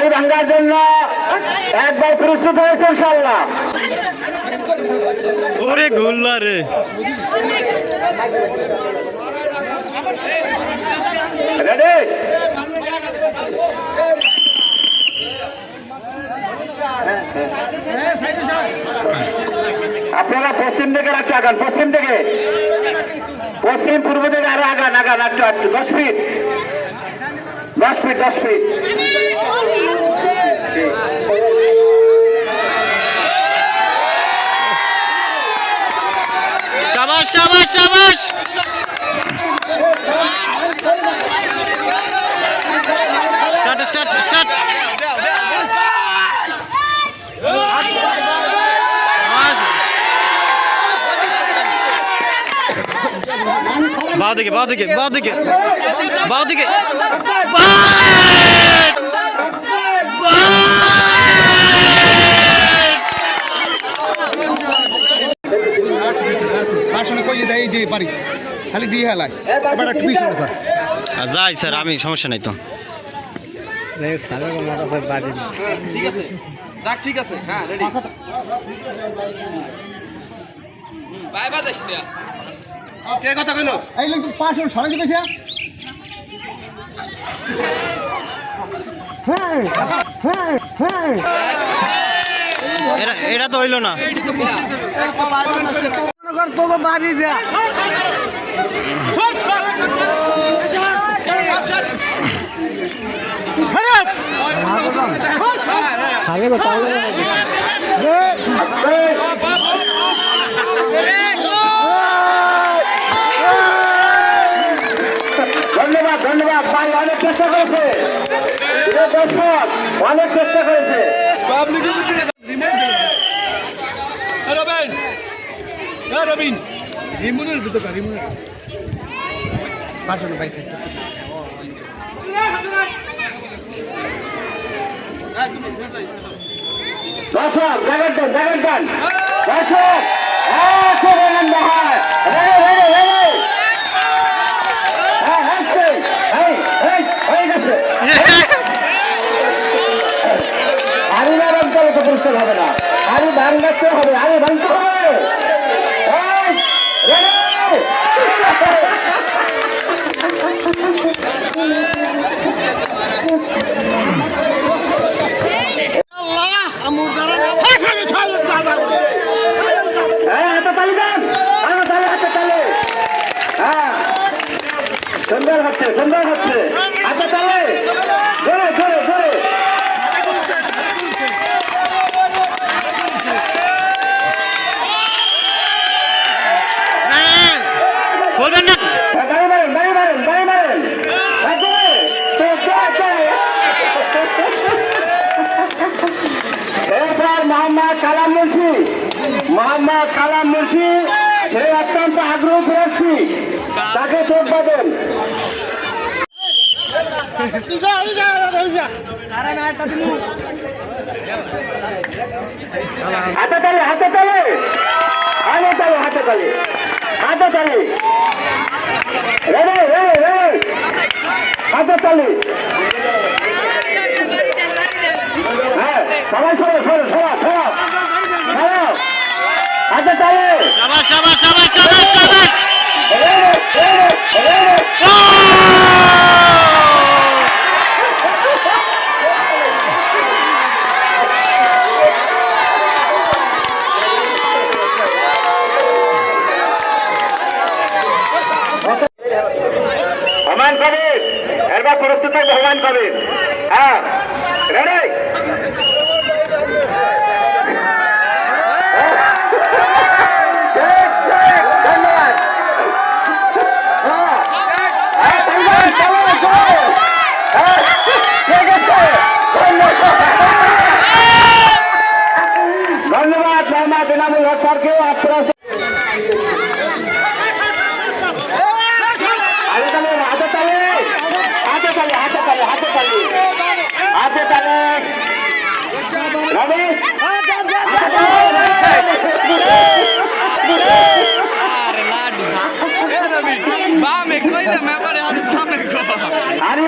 হাড়ি ভাঙ্গার জন্য একবার প্রস্তুত হয়েছে ইনশাল্লাহ ওরে গোল্লা রে। রেডি আপনারা পশ্চিম দিকে একটু আগান পশ্চিম থেকে পশ্চিম পূর্ব থেকে আরও আগান আগান একটু একটু দশ ফিট দশ ফিট দশ ফিট সাবাস সাবাস সাবাস স্টার্ট স্টার্ট স্টার্ট বাঁ দিকে বাঁ দিকে বাঁ দিকে বাঁ দিকে বাট! দেয় বাড়ি খালি দিয়ে হেলায় এবার একটু পিছনে কর। যাই স্যার আমি সমস্যা নাই তো। ঠিক আছে। দাগ ঠিক আছে। হ্যাঁ রেডি বাই বাই যাস না কে কথা কইলো? এই লোক পাঁচশো হ্যাঁ হ্যাঁ হ্যাঁ এটা তো হইল না। তোকে বাড়ি যা ধন্যবাদ ধন্যবাদ ভাই অনেক চেষ্টা করেছে দর্শক অনেক চেষ্টা করেছে এ রবিন রিমুনের ভিতর রিমুনের পাঁচশো বাইক দর্শক জায়গার দেন জায়গার দেন দর্শক হ্যাঁ, আনন্দ হয় রেডি রেডি রেডি হ্যাঁ হচ্ছে এই এই হয়ে গেছে আরি না ভাঙতে হবে তো পুরস্কার হবে না আরি ভাঙতে হবে আরি হবে এই, ready? হ্যাঁ হাতে তালি দেন হাতে তালি হাতে তালি হ্যাঁ সুন্দর হচ্ছে সুন্দর হচ্ছে। আচ্ছা তালি। মুন্সি সে অত্যন্ত আগ্রহ করেছি তাকে চোখ পাবেন হাতে তালে হাতে তালে। হাতে তালে হাতে তালে। হাতে তালে। হাতে তালে। হ্যাঁ সবাই সবাই সবাই সবাই সবাই হাতে তালে। সাবাস সাবাস সাবাস সাবাস সাবাস। Ready ready ready Aman Kabir. এরবার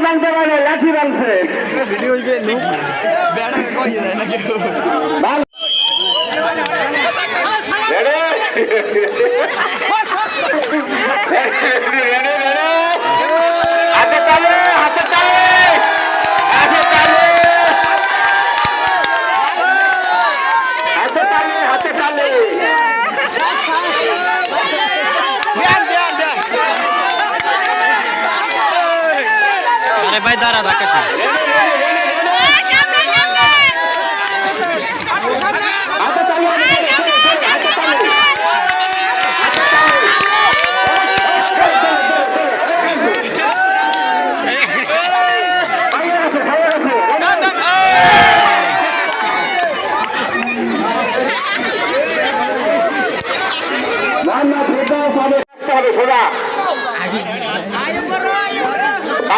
থাকবে টানছে ভালো। Ready? Ready, ready? হাতে তালে হাতে তালে হাতে তালে হাতে তালে হাতে তালে আরে ভাই দাঁড়া ধাক্কা খা। সোজা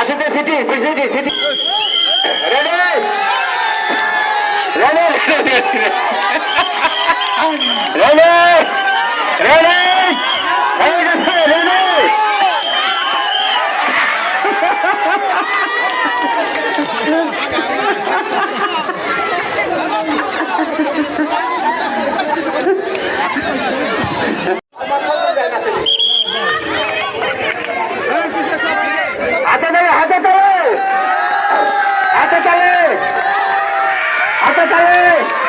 পাশেতে সিটি সিটি সিটি রেডি রেডি রেডি রেডি হয়ে গেছে রেডি হাতে তালে হাতে তালে হাতে তালে হাতে তালে